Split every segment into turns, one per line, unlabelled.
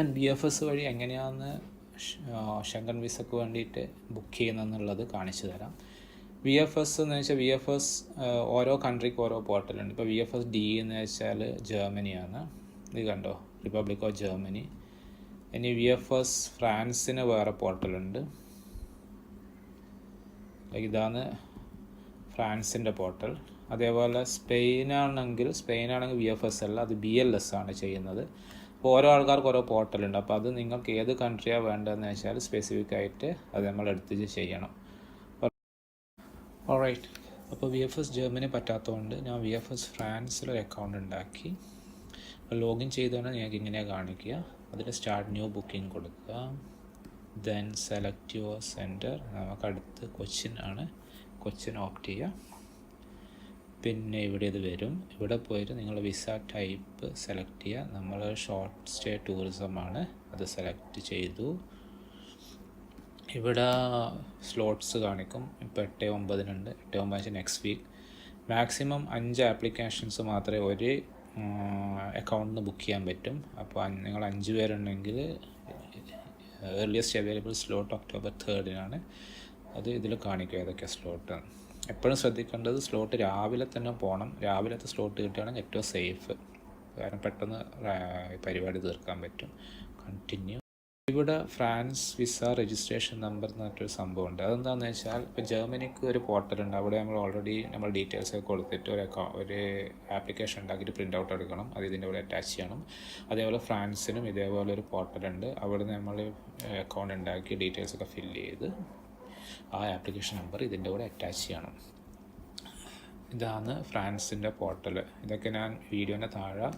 ഞാൻ B F S വഴി എങ്ങനെയാണ് ഷെങ്കൻ വിസക്ക് വേണ്ടിയിട്ട് ബുക്ക് ചെയ്യുന്നതെന്നുള്ളത് കാണിച്ചു തരാം. വി എഫ് എസ് എന്ന് വെച്ചാൽ വി എഫ് എസ് ഓരോ കൺട്രിക്ക് ഓരോ പോർട്ടലുണ്ട് ഇപ്പോൾ വി എഫ് എസ് ഡി എന്ന് വെച്ചാൽ ജർമ്മനിയാണ്. ഇത് കണ്ടോ? റിപ്പബ്ലിക് ഓഫ് ജർമ്മനി ഇനി വി എഫ് എസ് ഫ്രാൻസിന് വേറെ പോർട്ടലുണ്ട് ഇതാണ് ഫ്രാൻസിന്റെ പോർട്ടൽ അതേപോലെ സ്പെയിനാണെങ്കിൽ സ്പെയിനാണെങ്കിൽ വി എഫ് എസ് അല്ല അത് ബി എൽ എസ് ആണ് ചെയ്യുന്നത്. അപ്പോൾ ഓരോ ആൾക്കാർക്ക് ഓരോ പോർട്ടലുണ്ട്. അപ്പോൾ അത് നിങ്ങൾക്ക് ഏത് കൺട്രിയാണ് വേണ്ടതെന്ന് വെച്ചാൽ സ്പെസിഫിക് ആയിട്ട് അത് നമ്മൾ എടുത്ത് ചെയ്യണം. ഓൾറൈറ്റ് അപ്പോൾ വി എഫ് എസ് ജർമ്മനി പറ്റാത്തതുകൊണ്ട് ഞാൻ വി എഫ് എസ് ഫ്രാൻസിലൊരു അക്കൗണ്ട് ഉണ്ടാക്കി. ലോഗിൻ ചെയ്തുകൊണ്ട് ഞങ്ങൾക്ക് ഇങ്ങനെയാണ് കാണിക്കുക. അതിൽ സ്റ്റാർട്ട് ന്യൂ ബുക്കിംഗ് കൊടുക്കുക. ദെൻ സെലക്ട് യുവർ സെന്റർ നമുക്ക് അടുത്ത് കൊച്ചിൻ ആണ്. കൊച്ചിൻ ഓപ്റ്റ് ചെയ്യുക. പിന്നെ ഇവിടെ ഇത് വരും. ഇവിടെ പോയിട്ട് നിങ്ങൾ വിസ ടൈപ്പ് സെലക്ട് ചെയ്യുക. നമ്മൾ ഷോർട്ട് സ്റ്റേ ടൂറിസം ആണ്. അത് സെലക്ട് ചെയ്തു. ഇവിടെ സ്ലോട്ട്സ് കാണിക്കും. ഇപ്പോൾ എട്ട് ഒമ്പതിനുണ്ട്. എട്ട് ഒമ്പത് നെക്സ്റ്റ് വീക്ക് മാക്സിമം അഞ്ച് ആപ്ലിക്കേഷൻസ് മാത്രമേ ഒരു അക്കൗണ്ടിൽ നിന്ന് ബുക്ക് ചെയ്യാൻ പറ്റും. അപ്പോൾ നിങ്ങൾ അഞ്ച് പേരുണ്ടെങ്കിൽ ഏർലിയസ്റ്റ് അവൈലബിൾ സ്ലോട്ട് ഒക്ടോബർ തേർഡിനാണ് അത് ഇതിൽ കാണിക്കുക ഏതൊക്കെ സ്ലോട്ട് എപ്പോഴും ശ്രദ്ധിക്കേണ്ടത് സ്ലോട്ട് രാവിലെ തന്നെ പോകണം രാവിലത്തെ സ്ലോട്ട് കിട്ടുകയാണെങ്കിൽ ഏറ്റവും സേഫ് കാരണം പെട്ടെന്ന് പരിപാടി തീർക്കാൻ പറ്റും. കണ്ടിന്യൂ ഇവിടെ ഫ്രാൻസ് വിസ രജിസ്ട്രേഷൻ നമ്പർ എന്ന് പറഞ്ഞൊരു സംഭവമുണ്ട്. അതെന്താണെന്ന് വെച്ചാൽ ഇപ്പോൾ ജർമ്മനിക്ക് ഒരു പോർട്ടലുണ്ട് അവിടെ നമ്മൾ ഓൾറെഡി നമ്മൾ ഡീറ്റെയിൽസ് ഒക്കെ കൊടുത്തിട്ട് ഒരു ഒരു ആപ്ലിക്കേഷൻ ഉണ്ടാക്കിയിട്ട് പ്രിന്റ് ഔട്ട് എടുക്കണം. അത് ഇതിന്റെ കൂടെ അറ്റാച്ച് ചെയ്യണം. അതേപോലെ ഫ്രാൻസിനും ഇതേപോലെ ഒരു പോർട്ടലുണ്ട് അവിടെ നമ്മൾ അക്കൗണ്ട് ഉണ്ടാക്കി ഡീറ്റെയിൽസ് ഒക്കെ ഫില്ല് ചെയ്ത് ആ ആപ്ലിക്കേഷൻ നമ്പർ ഇതിന്റെ കൂടെ അറ്റാച്ച് ചെയ്യണം. ഇതാണ് ഫ്രാൻസിന്റെ പോർട്ടൽ ഇതൊക്കെ ഞാൻ വീഡിയോന്റെ താഴെ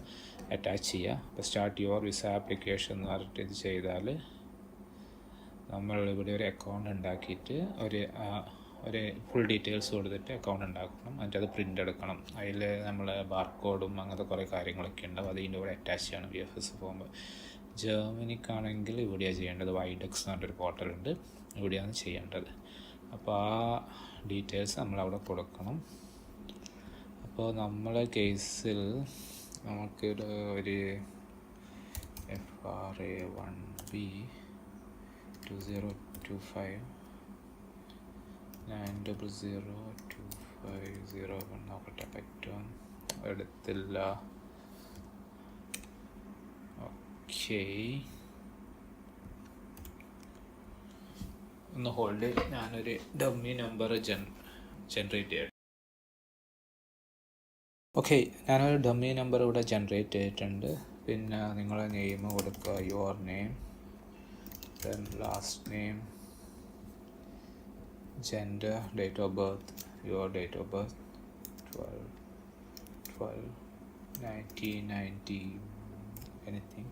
അറ്റാച്ച് ചെയ്യുക അപ്പോൾ സ്റ്റാർട്ട് യുവർ വിസ ആപ്ലിക്കേഷൻ എന്ന് പറഞ്ഞിട്ട് ഇത് ചെയ്താൽ നമ്മൾ ഇവിടെ ഒരു അക്കൗണ്ട് ഉണ്ടാക്കിയിട്ട് ഒരു ഒരു ഫുൾ ഡീറ്റെയിൽസ് കൊടുത്തിട്ട് അക്കൗണ്ട് ഉണ്ടാക്കണം. എന്നിട്ട് അത് പ്രിന്റ് എടുക്കണം അതിൽ നമ്മൾ ബാർകോഡും അങ്ങനത്തെ കുറേ കാര്യങ്ങളൊക്കെ ഉണ്ടാവും. അത് ഇതിന്റെ കൂടെ അറ്റാച്ച് ചെയ്യണം. വി എഫ് എസ് പോകുമ്പോൾ ജർമ്മനിക്കാണെങ്കിൽ ഇവിടെയാണ് ചെയ്യേണ്ടത്. വൈഡെക്സ് എന്ന് പറഞ്ഞൊരു പോർട്ടലുണ്ട്. ഇവിടെയാണ് ചെയ്യേണ്ടത്. അപ്പോൾ ആ ഡീറ്റെയിൽസ് നമ്മൾ അവിടെ കൊടുക്കണം. അപ്പോൾ നമ്മളെ കേസിൽ നമുക്കൊരു ഒരു F R A one B two zero two five nine double zero two five zero one നോക്കട്ടെ. പറ്റും. എടുത്തില്ല ഓക്കേ ഒന്ന് ഹോൾഡ് ഞാനൊരു ഡമ്മി നമ്പർ ജൻ ജനറേറ്റ് ചെയ്യട്ടെ ഓക്കെ ഞാനൊരു ഡമ്മി നമ്പർ ഇവിടെ ജനറേറ്റ് ചെയ്തിട്ടുണ്ട്. പിന്നെ നിങ്ങളെ നെയിം കൊടുക്കുക. Your name then last name gender date of birth your date of birth twelve twelve nineteen ninety anything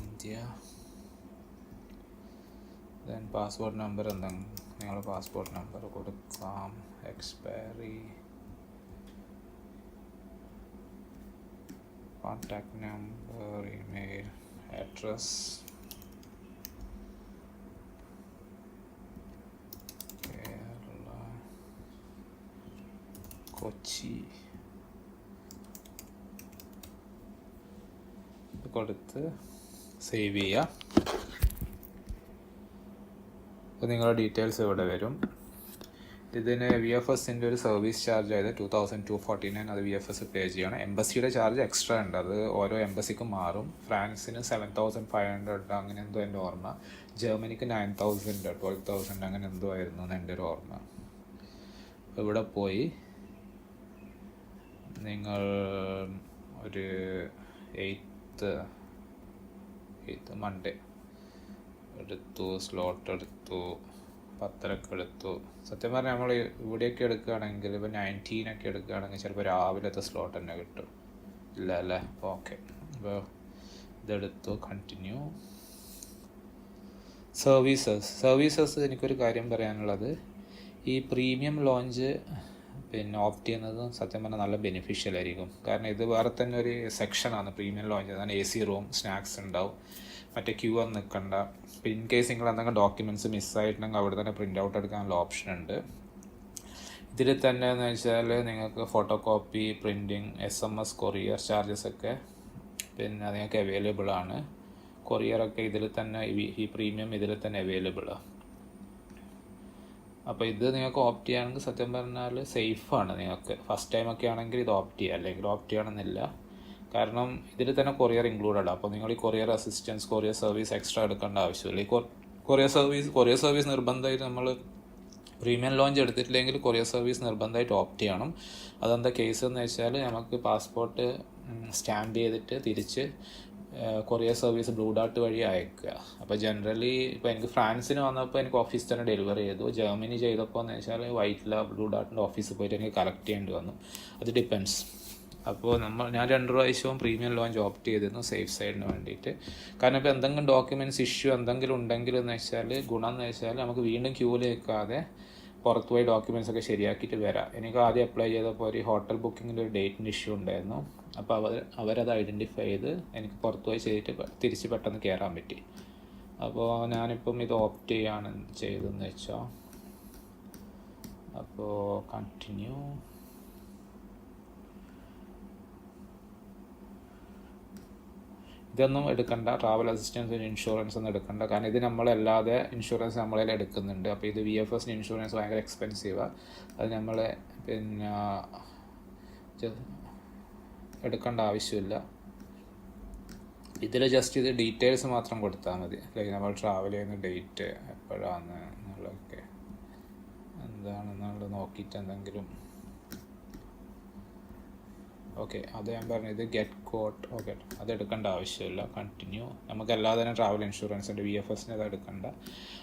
India. Then passport number എന്തെങ്കിലും നിങ്ങളുടെ പാസ്പോർട്ട് നമ്പർ കൊടുക്കാം. Expiry contact number email address Kerala Kochi. കൊടുത്ത് save ചെയ്യുക. അപ്പോൾ നിങ്ങളുടെ details ഇവിടെ വരും. ഇതിന് വി എഫ് എസിന്റെ ഒരു സർവീസ് ചാർജ് ആയത് two thousand two forty nine അത് വി എഫ് എസ് പേ ചെയ്യണം. എംബസിയുടെ ചാർജ് എക്സ്ട്രാ ഉണ്ട്. അത് ഓരോ എംബസിക്കും മാറും. ഫ്രാൻസിന് സെവൻ തൗസൻഡ് ഫൈവ് ഹൺഡ്രഡ് അങ്ങനെ എന്തോ എന്റെ ഓർമ്മ. ജർമ്മനിക്ക് നയൻ തൗസൻഡ് ട്വൽവ് തൗസൻഡ് അങ്ങനെ എന്തോ ആയിരുന്നു എന്ന് എന്റെ ഒരു ഓർമ്മ. ഇവിടെ പോയി. നിങ്ങൾ ഒരു എയ്ത്ത് എയ്ത്ത് മൺഡേ എടുത്തു സ്ലോട്ട് എടുത്തു പത്തരക്ക് എടുത്തു. സത്യം പറഞ്ഞാൽ നമ്മൾ ഇവിടെയൊക്കെ എടുക്കുകയാണെങ്കിൽ ഇപ്പോൾ നയന്റീനൊക്കെ എടുക്കുകയാണെങ്കിൽ ചിലപ്പോൾ രാവിലത്തെ സ്ലോട്ട് തന്നെ കിട്ടും. ഇല്ല അല്ലേ? ഓക്കെ അപ്പോൾ ഇതെടുത്തു കണ്ടിന്യൂ സർവീസസ് സർവീസസ് എനിക്കൊരു കാര്യം പറയാനുള്ളത്. ഈ പ്രീമിയം ലോഞ്ച് പിന്നെ ഓപ്റ്റ് ചെയ്യുന്നത് സത്യം പറഞ്ഞാൽ നല്ല ബെനിഫിഷ്യൽ ആയിരിക്കും. കാരണം ഇത് വേറെ തന്നെ ഒരു സെക്ഷനാണ് പ്രീമിയം ലോഞ്ച് അതാണ് എ സി റൂം സ്നാക്സ് ഉണ്ടാവും. മറ്റേ ക്യൂ ഒന്നും നിൽക്കണ്ട ഇൻ കേസ് നിങ്ങൾ എന്തെങ്കിലും ഡോക്യുമെന്റ്സ് മിസ്സായിട്ടുണ്ടെങ്കിൽ അവിടെ തന്നെ പ്രിന്റ് ഔട്ട് എടുക്കാനുള്ള ഓപ്ഷൻ ഉണ്ട്. ഇതിൽ തന്നെ എന്ന് വെച്ചാൽ നിങ്ങൾക്ക് photo copy printing S M S courier charges ഒക്കെ പിന്നെ നിങ്ങൾക്ക് അവൈലബിൾ ആണ്. കൊറിയറൊക്കെ ഇതിൽ തന്നെ ഈ- പ്രീമിയം ഇതിൽ തന്നെ അവൈലബിളാണ് അപ്പോൾ ഇത് നിങ്ങൾക്ക് ഓപ്റ്റ് ചെയ്യുകയാണെങ്കിൽ സത്യം പറഞ്ഞാൽ സേഫാണ് നിങ്ങൾക്ക്. ഫസ്റ്റ് ടൈം ഒക്കെ ആണെങ്കിൽ ഇത് ഓപ്റ്റ് ചെയ്യുക അല്ലെങ്കിൽ ഓപ്റ്റ് ചെയ്യണമെന്നില്ല. കാരണം ഇതിൽ തന്നെ കൊറിയർ ഇൻക്ലൂഡഡ് അപ്പോൾ നിങ്ങൾ ഈ courier assistance courier service extra എടുക്കേണ്ട ആവശ്യമില്ല. ഈ കൊറിയർ സർവീസ് കൊറിയർ സർവീസ് നിർബന്ധമായിട്ട് നമ്മൾ പ്രീമിയം ലോഞ്ച് എടുത്തിട്ടില്ലെങ്കിൽ കൊറിയർ സർവീസ് നിർബന്ധമായിട്ട് ഓപ്റ്റ് ചെയ്യണം. അതെന്താ കേസ് എന്ന് വെച്ചാൽ നമുക്ക് പാസ്പോർട്ട് സ്റ്റാമ്പ് ചെയ്തിട്ട് തിരിച്ച് കൊറിയർ സർവീസ് ബ്ലൂ ഡാർട്ട് വഴി അയക്കുക. അപ്പോൾ ജനറലി ഇപ്പോൾ എനിക്ക് ഫ്രാൻസിന് വന്നപ്പോൾ എനിക്ക് ഓഫീസിൽ തന്നെ ഡെലിവറി ചെയ്തു. ജർമ്മനി ചെയ്തപ്പോൾ എന്ന് വെച്ചാൽ വൈറ്റില ബ്ലൂ ഡാർട്ടിന്റെ ഓഫീസിൽ പോയിട്ട് എനിക്ക് കളക്ട് ചെയ്യേണ്ടി വന്നു. അത് ഡിപ്പെൻസ് അപ്പോൾ നമ്മൾ ഞാൻ രണ്ട് പ്രാവശ്യവും പ്രീമിയം ലോഞ്ച് ഓപ്റ്റ് ചെയ്തിരുന്നു സേഫ് സൈഡിന് വേണ്ടിയിട്ട്. കാരണം ഇപ്പോൾ എന്തെങ്കിലും ഡോക്യുമെന്റ്സ് ഇഷ്യൂ എന്തെങ്കിലും ഉണ്ടെങ്കിൽ എന്ന് വെച്ചാൽ ഗുണം എന്ന് വെച്ചാൽ നമുക്ക് വീണ്ടും ക്യൂവിൽ നിൽക്കാതെ പുറത്ത് ഡോക്യുമെൻസ് ഒക്കെ ശരിയാക്കിയിട്ട് വരാം. എനിക്ക് ആദ്യം അപ്ലൈ ചെയ്തപ്പോൾ ഒരു ഹോട്ടൽ ബുക്കിങ്ങിന്റെ ഒരു ഡേറ്റിന് ഇഷ്യൂ ഉണ്ടായിരുന്നു. അപ്പോൾ അവർ അവരത് ഐഡന്റിഫൈ ചെയ്ത് എനിക്ക് പുറത്തുപോയി ചെയ്തിട്ട് തിരിച്ച് പെട്ടെന്ന് കയറാൻ പറ്റി. അപ്പോൾ ഞാനിപ്പം ഇത് ഓപ്റ്റ് ചെയ്യാണ് ചെയ്തതെന്ന് വെച്ചാൽ അപ്പോൾ കണ്ടിന്യൂ ഇതൊന്നും എടുക്കണ്ട. ട്രാവൽ അസിസ്റ്റൻസ് ഇൻഷുറൻസ് ഒന്നും എടുക്കണ്ട. കാരണം ഇത് നമ്മളല്ലാതെ ഇൻഷുറൻസ് നമ്മളതിൽ എടുക്കുന്നുണ്ട്. അപ്പോൾ ഇത് വി എഫ് എസിന് ഇൻഷുറൻസ് ഭയങ്കര എക്സ്പെൻസീവാണ് അത് നമ്മൾ പിന്നെ എടുക്കേണ്ട ആവശ്യമില്ല. ഇതിൽ ജസ്റ്റ് ഇത് ഡീറ്റെയിൽസ് മാത്രം കൊടുത്താൽ മതി. ലൈക്ക് നമ്മൾ ട്രാവൽ ചെയ്യുന്ന ഡേറ്റ് എപ്പോഴാണ് എന്നുള്ളതൊക്കെ. എന്താണെന്നുള്ളത് നോക്കിയിട്ട് എന്തെങ്കിലും ഓക്കെ അത് ഞാൻ പറഞ്ഞത് ഗെറ്റ് കോട്ട് ഓക്കെ അത് എടുക്കേണ്ട ആവശ്യമില്ല. കണ്ടിന്യൂ നമുക്ക് എല്ലാ തന്നെ ട്രാവൽ ഇൻഷുറൻസിന്റെ വി എഫ് എസിന് അത് എടുക്കണ്ട.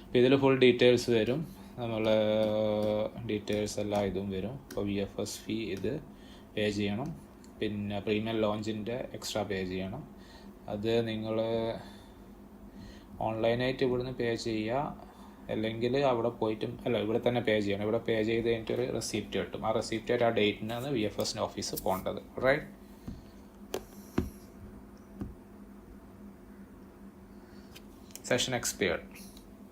അപ്പോൾ ഇതിൽ ഫുൾ ഡീറ്റെയിൽസ് വരും. നമ്മൾ ഡീറ്റെയിൽസ് എല്ലാം ഇതും വരും. അപ്പോൾ വി എഫ് എസ് ഫീ ഇത് പേ ചെയ്യണം. പിന്നെ പ്രീമിയം ലോഞ്ചിന്റെ എക്സ്ട്രാ പേ ചെയ്യണം. അത് നിങ്ങൾ ഓൺലൈനായിട്ട് ഇവിടുന്ന് പേ ചെയ്യുക അല്ലെങ്കിൽ അവിടെ പോയിട്ടും അല്ല ഇവിടെ തന്നെ പേ ചെയ്യണം. ഇവിടെ പേ ചെയ്ത് കഴിഞ്ഞിട്ട് ഒരു റെസിപ്റ്റ് കിട്ടും. ആ റെസിപ്റ്റ് ആയിട്ട് ആ ഡേറ്റിനാണ് വി എഫ് എസിന്റെ ഓഫീസ് പോകേണ്ടത്. റൈറ്റ് സെഷൻ എക്സ്പയർഡ്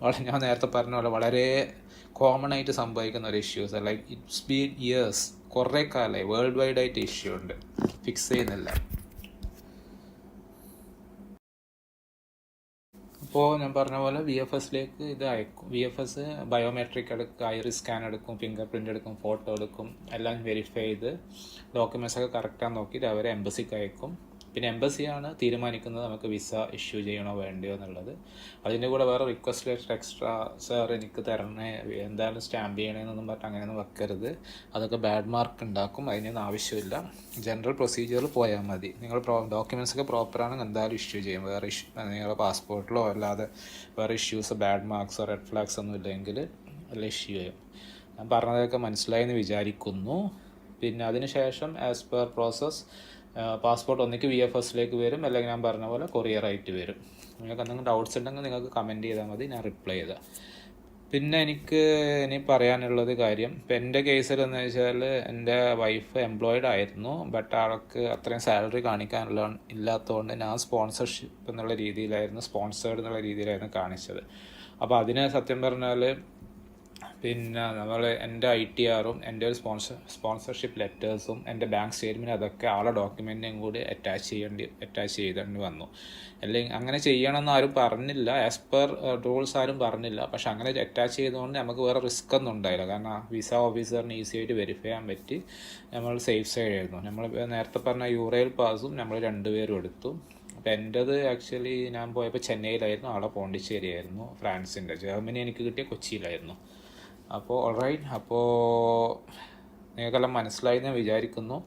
വളരെ ഞാൻ നേരത്തെ പറഞ്ഞ പോലെ വളരെ കോമൺ ആയിട്ട് സംഭവിക്കുന്ന ഒരു issues like it's been years കുറേ കാലമായി വേൾഡ് വൈഡ് ആയിട്ട് ഇഷ്യൂ ഉണ്ട്. ഫിക്സ് ചെയ്യുന്നില്ല. അപ്പോൾ ഞാൻ പറഞ്ഞ പോലെ വി എഫ് എസിലേക്ക് ഇത് അയക്കും. വി എഫ് എസ് ബയോമെട്രിക് എടുക്കും ഐറിസ് സ്കാൻ എടുക്കും ഫിംഗർ പ്രിന്റ് എടുക്കും ഫോട്ടോ എടുക്കും എല്ലാം വെരിഫൈ ചെയ്ത് ഡോക്യുമെന്റ്സ് ഒക്കെ കറക്റ്റാന്ന് നോക്കിയിട്ട് അവരെ എംബസിക്ക് അയക്കും. പിന്നെ എംബസിയാണ് തീരുമാനിക്കുന്നത് നമുക്ക് വിസ ഇഷ്യൂ ചെയ്യണോ വേണ്ടയോ എന്നുള്ളത്. അതിന്റെ കൂടെ വേറെ റിക്വസ്റ്റ് ലെറ്റർ എക്സ്ട്രാ സാർ എനിക്ക് തരണേ എന്തായാലും സ്റ്റാമ്പ് ചെയ്യണേന്നൊന്നും പറഞ്ഞിട്ട് അങ്ങനെയൊന്നും വെക്കരുത്. അതൊക്കെ ബാഡ് മാർക്ക് ഉണ്ടാക്കും അതിനൊന്നും ആവശ്യമില്ല. ജനറൽ പ്രൊസീജിയറിൽ പോയാൽ മതി. നിങ്ങൾ പ്രോ ഡോക്യുമെൻസ് ഒക്കെ പ്രോപ്പറാണെങ്കിൽ എന്തായാലും ഇഷ്യൂ ചെയ്യും. വേറെ ഇഷ്യൂ നിങ്ങളുടെ പാസ്പോർട്ടിലോ അല്ലാതെ വേറെ ഇഷ്യൂസ് ബാഡ് മാർക്സോ റെഡ് ഫ്ലാഗ്സ് ഒന്നും ഇല്ലെങ്കിൽ അല്ല ഇഷ്യൂ ചെയ്യും. ഞാൻ പറഞ്ഞതൊക്കെ മനസ്സിലായെന്ന് വിചാരിക്കുന്നു. പിന്നെ അതിനുശേഷം ആസ് പെർ പ്രോസസ് പാസ്പോർട്ട് ഒന്നിക്ക് വി എഫ് എസിലേക്ക് വരും. അല്ലെങ്കിൽ ഞാൻ പറഞ്ഞ പോലെ കൊറിയർ ആയിട്ട് വരും. നിങ്ങൾക്ക് എന്തെങ്കിലും ഡൗട്ട്സ് ഉണ്ടെങ്കിൽ നിങ്ങൾക്ക് കമന്റ് ചെയ്താൽ മതി. ഞാൻ റിപ്ലൈ ചെയ്താൽ പിന്നെ എനിക്ക് ഇനി പറയാനുള്ളത് കാര്യം ഇപ്പം എന്റെ കേസിൽ എന്ന് വെച്ചാൽ എന്റെ വൈഫ് എംപ്ലോയിഡ് ആയിരുന്നു. ബട്ട് ആൾക്ക് അത്രയും സാലറി കാണിക്കാനുള്ള ഇല്ലാത്തതുകൊണ്ട് ഞാൻ സ്പോൺസർഷിപ്പ് എന്നുള്ള രീതിയിലായിരുന്നു സ്പോൺസേഡ് എന്നുള്ള രീതിയിലായിരുന്നു കാണിച്ചത്. അപ്പോൾ അതിന് സത്യം പറഞ്ഞാൽ പിന്നെ നമ്മൾ എന്റെ ഐ ടി ആറും എന്റെ ഒരു സ്പോൺസർ സ്പോൺസർഷിപ്പ് ലെറ്റേഴ്സും എന്റെ ബാങ്ക് സ്റ്റേറ്റ്മെന്റ് അതൊക്കെ ആളെ ഡോക്യുമെന്റും കൂടി അറ്റാച്ച് ചെയ്യേണ്ടി അറ്റാച്ച് ചെയ്തേണ്ടി വന്നു. അല്ലെങ്കിൽ അങ്ങനെ ചെയ്യണമെന്ന് ആരും പറഞ്ഞില്ല. ആസ് പെർ റൂൾസ് ആരും പറഞ്ഞില്ല. പക്ഷെ അങ്ങനെ അറ്റാച്ച് ചെയ്തുകൊണ്ട് നമുക്ക് വേറെ റിസ്ക് ഒന്നും ഉണ്ടായില്ല. കാരണം വിസ ഓഫീസറിന് ഈസി ആയിട്ട് വെരിഫൈ ചെയ്യാൻ പറ്റി. നമ്മൾ സേഫ് സൈഡ് ആയിരുന്നു. നമ്മൾ നേരത്തെ പറഞ്ഞ യൂറേൽ പാസും നമ്മൾ രണ്ടുപേരും എടുത്തു. അപ്പോൾ എന്റെത് ആക്ച്വലി ഞാൻ പോയപ്പോൾ ചെന്നൈയിലായിരുന്നു. ആളെ പോണ്ടിച്ചേരി ആയിരുന്നു ഫ്രാൻസിന്റെ. ജർമ്മനി എനിക്ക് കിട്ടിയ കൊച്ചിയിലായിരുന്നു. അപ്പോൾ ഓൾറൈറ്റ് അപ്പോൾ നിങ്ങൾക്കെല്ലാം മനസ്സിലായി എന്ന് വിചാരിക്കുന്നു.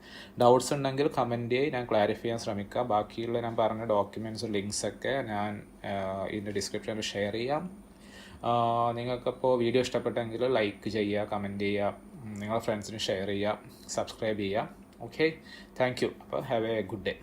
ഡൗട്ട്സ് ഉണ്ടെങ്കിൽ കമന്റ് ചെയ്ത് ഞാൻ ക്ലാരിഫൈ ചെയ്യാൻ ശ്രമിക്കാം. ബാക്കിയുള്ള ഞാൻ പറഞ്ഞ ഡോക്യുമെന്റ്സും ലിങ്ക്സൊക്കെ ഞാൻ ഇതിന്റെ ഡിസ്ക്രിപ്ഷനിൽ ഷെയർ ചെയ്യാം. നിങ്ങൾക്കപ്പോൾ വീഡിയോ ഇഷ്ടപ്പെട്ടെങ്കിൽ ലൈക്ക് ചെയ്യുക കമന്റ് ചെയ്യുക നിങ്ങളുടെ ഫ്രണ്ട്സിന് ഷെയർ ചെയ്യുക സബ്സ്ക്രൈബ് ചെയ്യുക ഓക്കെ താങ്ക് യു അപ്പോൾ ഹാവ് എ ഗുഡ് ഡേ